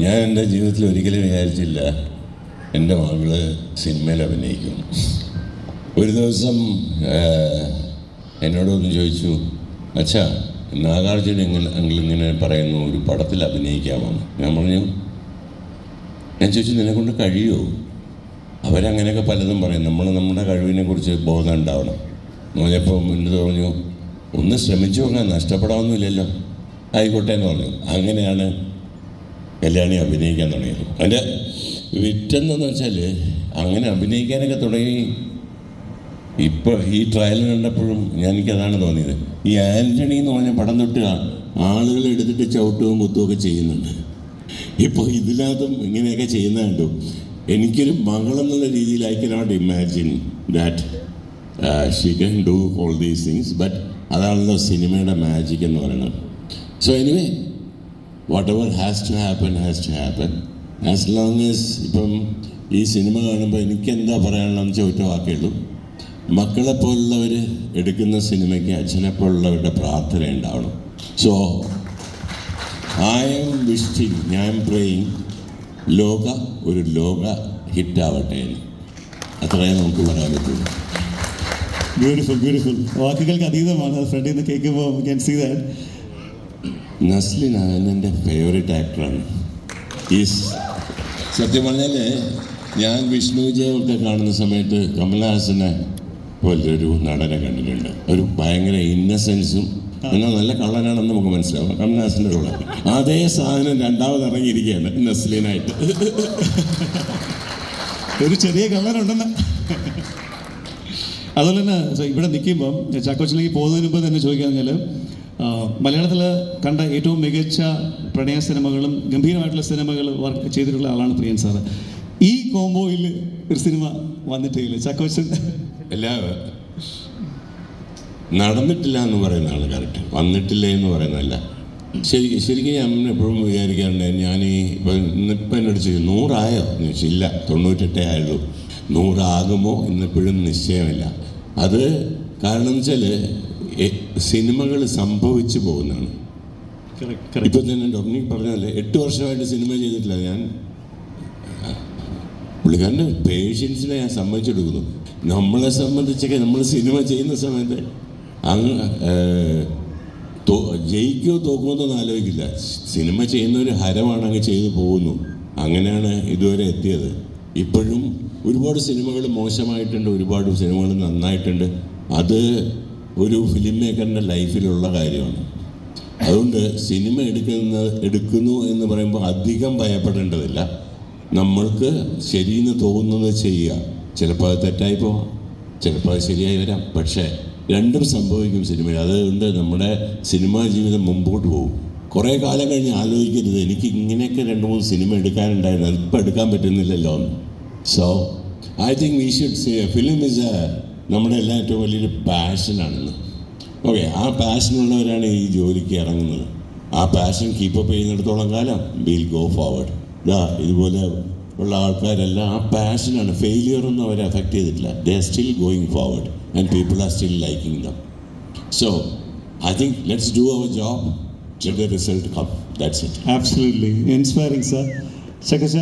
ഞാൻ എന്റെ ജീവിതത്തിൽ ഒരിക്കലും വിചാരിച്ചില്ല എന്റെ മകൾ സിനിമയിൽ അഭിനയിക്കും. ഒരു ദിവസം എന്നോട് എന്നോടൊന്ന് ചോദിച്ചു അച്ഛാ നാഗാർജുന അങ്കിൾ ഇങ്ങനെ പറയുന്നു ഒരു പടത്തിൽ അഭിനയിക്കാമെന്ന്. ഞാൻ പറഞ്ഞു ഞാൻ ചോദിച്ചു നിന്നെക്കൊണ്ട് കഴിയുമോ അവരങ്ങനെയൊക്കെ പലതും പറയും. നമ്മൾ നമ്മുടെ കഴിവിനെ കുറിച്ച് ബോധം ഉണ്ടാവണം. പറഞ്ഞപ്പോൾ മുന്നിൽ പറഞ്ഞു ഒന്ന് ശ്രമിച്ചു നോക്കാൻ നഷ്ടപ്പെടാമൊന്നുമില്ലല്ലോ ആയിക്കോട്ടെ എന്ന് പറഞ്ഞു. അങ്ങനെയാണ് കല്യാണി അഭിനയിക്കാൻ തുടങ്ങിയത്. അതിന്റെ വിറ്റെന്നു വെച്ചാൽ അങ്ങനെ അഭിനയിക്കാനൊക്കെ തുടങ്ങി. ഇപ്പോൾ ഈ ട്രയൽ കണ്ടപ്പോഴും ഞാൻ എനിക്കതാണ് തോന്നിയത്. ഈ ആന്റണി എന്ന് പറഞ്ഞ പടം തൊട്ട് ആളുകളെ എടുത്തിട്ട് ചവിട്ടുകയും കുത്തുകയൊക്കെ ചെയ്യുന്നുണ്ട്. ഇപ്പോൾ ഇതിനകത്തും ഇങ്ങനെയൊക്കെ ചെയ്യുന്ന കണ്ടു. എനിക്കൊരു മകളെന്നുള്ള രീതിയിൽ I cannot imagine that she can do all these things but അതാണല്ലോ സിനിമയുടെ മാജിക് എന്ന് പറയുന്നത്. So anyway whatever has to happen has to happen as long as ഇപ്പം ഈ സിനിമ കാണുമ്പോൾ എനിക്ക് എന്താ പറയാനുള്ളതെന്ന് ചോദിച്ച വാക്കേ ഉള്ളൂ മക്കളെ പോലുള്ളവർ എടുക്കുന്ന സിനിമയ്ക്ക് അച്ഛനെ പോലുള്ളവരുടെ പ്രാർത്ഥന ഉണ്ടാവണം. സോ ഐ എം വിഷിങ് ഞാൻ പ്രേയിങ് ലോക ഒരു ലോക ഹിറ്റാവട്ടെ എന്ന്. അത്രയേ നമുക്ക് പറയാൻ പറ്റുള്ളൂ. ബ്യൂട്ടിഫുൾ ബ്യൂട്ടിഫുൾ വാക്കുകൾക്ക് അതീതമാണ്. ഫ്രണ്ടിൽ നിന്ന് കേൾക്കുമ്പോൾ ക്യാൻ സീ ദാറ്റ് നസ്ലിൻ എന്റെ ഫേവറേറ്റ് ആക്ടറാണ് ഈ സത്യം പറഞ്ഞാൽ ഞാൻ വിഷ്ണു കാണുന്ന സമയത്ത് കമൽഹാസനെ പോലൊരു നടനെ കണ്ടിട്ടുണ്ട്. ഒരു ഭയങ്കര ഇന്നസെൻസും എന്നാൽ നല്ല കള്ളനാണെന്ന് നമുക്ക് മനസ്സിലാവും. കമൽഹാസന്റെ റോൾ അതേ സാധനം രണ്ടാമത് ഇറങ്ങിയിരിക്കുകയാണ് നസ്ലിനായിട്ട്. ഒരു ചെറിയ കള്ളനുണ്ടെന്ന്. അതുപോലെ തന്നെ ഇവിടെ നിൽക്കുമ്പം ചാക്കോച്ചിലേക്ക് പോകുന്നതിന് മുമ്പ് തന്നെ ചോദിക്കാൻ കഴിഞ്ഞാൽ മലയാളത്തിൽ കണ്ട ഏറ്റവും മികച്ച പ്രണയ സിനിമകളും ഗംഭീരമായിട്ടുള്ള സിനിമകൾ വർക്ക് ചെയ്തിട്ടുള്ള ആളാണ് പ്രിയൻ സാറ്. ഈ കോംബോയിൽ ഒരു സിനിമ വന്നിട്ടില്ല. ചാക്കോച്ചൻ. എല്ലാ നടന്നിട്ടില്ല എന്ന് പറയുന്നതാണ് കറക്റ്റ് വന്നിട്ടില്ല എന്ന് പറയുന്നതല്ല. ശരി ശരിക്കും ഞാൻ എപ്പോഴും വിചാരിക്കാറുണ്ട് ഞാൻ ഈ ഇന്നിപ്പം എന്നോട് ചോദിച്ചു നൂറായോ? എന്ന് ചോദിച്ചു ഇല്ല തൊണ്ണൂറ്റെട്ടേ ആയുള്ളൂ. നൂറാകുമോ? ഇന്നിപ്പോഴും നിശ്ചയമില്ല. അത് കാരണം വെച്ചാൽ സിനിമകൾ സംഭവിച്ചു പോകുന്നതാണ്. ഇപ്പം തന്നെ ഡൊമിനിക് പറഞ്ഞല്ലേ എട്ട് വർഷമായിട്ട് സിനിമ ചെയ്തിട്ടില്ല ഞാൻ. പുള്ളിക്കാരന്റെ പേഷ്യൻസിനെ ഞാൻ സമ്മതിച്ചെടുക്കുന്നു. നമ്മളെ സംബന്ധിച്ചൊക്കെ നമ്മൾ സിനിമ ചെയ്യുന്ന സമയത്ത് അങ്ങ് തോ- ജയിക്കോ തോക്കുമോ എന്നൊന്നും ആലോചിക്കില്ല. സിനിമ ചെയ്യുന്ന ഒരു ഹരമാണ് അങ്ങ് ചെയ്തു പോകുന്നു. അങ്ങനെയാണ് ഇതുവരെ എത്തിയത്. ഇപ്പോഴും ഒരുപാട് സിനിമകൾ മോശമായിട്ടുണ്ട് ഒരുപാട് സിനിമകൾ നന്നായിട്ടുണ്ട്. അത് ഒരു ഫിലിം മേക്കറിന്റെ ലൈഫിലുള്ള കാര്യമാണ്. അതുകൊണ്ട് സിനിമ എടുക്കുന്ന എടുക്കുന്നു എന്ന് പറയുമ്പോൾ അധികം ഭയപ്പെടേണ്ടതില്ല. നമ്മൾക്ക് ശരിയെന്ന് തോന്നുന്നത് ചെയ്യുക. ചിലപ്പോൾ അത് തെറ്റായി പോവാം. ചിലപ്പോൾ അത് ശരിയായി വരാം. പക്ഷേ രണ്ടും സംഭവിക്കും സിനിമയിൽ അതുകൊണ്ട് നമ്മുടെ സിനിമാ ജീവിതം മുമ്പോട്ട് പോകും. കുറേ കാലം കഴിഞ്ഞ് ആലോചിക്കരുത്. എനിക്ക് ഇങ്ങനെയൊക്കെ രണ്ട് മൂന്ന് സിനിമ എടുക്കാനുണ്ടായിരുന്നു. അതിപ്പോൾ എടുക്കാൻ പറ്റുന്നില്ലല്ലോ. So I think we should say film is a നമ്മുടെ എല്ലാം ഏറ്റവും വലിയൊരു പാഷനാണെന്ന് ഓക്കെ ആ പാഷനുള്ളവരാണ് ഈ ജോലിക്ക് ഇറങ്ങുന്നത്. ആ പാഷൻ കീപ്പപ്പ് ചെയ്യുന്നിടത്തോളം കാലം വിൽ ഗോ ഫോർവേഡ് ഇതാ ഇതുപോലെ ഉള്ള ആൾക്കാരെല്ലാം ആ പാഷനാണ് ഫെയിലിയർ ഒന്നും അവരെ അഫക്റ്റ് ചെയ്തിട്ടില്ല. They are still going forward and people are still liking them so I think let's do our job result come that's it absolutely inspiring sir ചക്കച്ച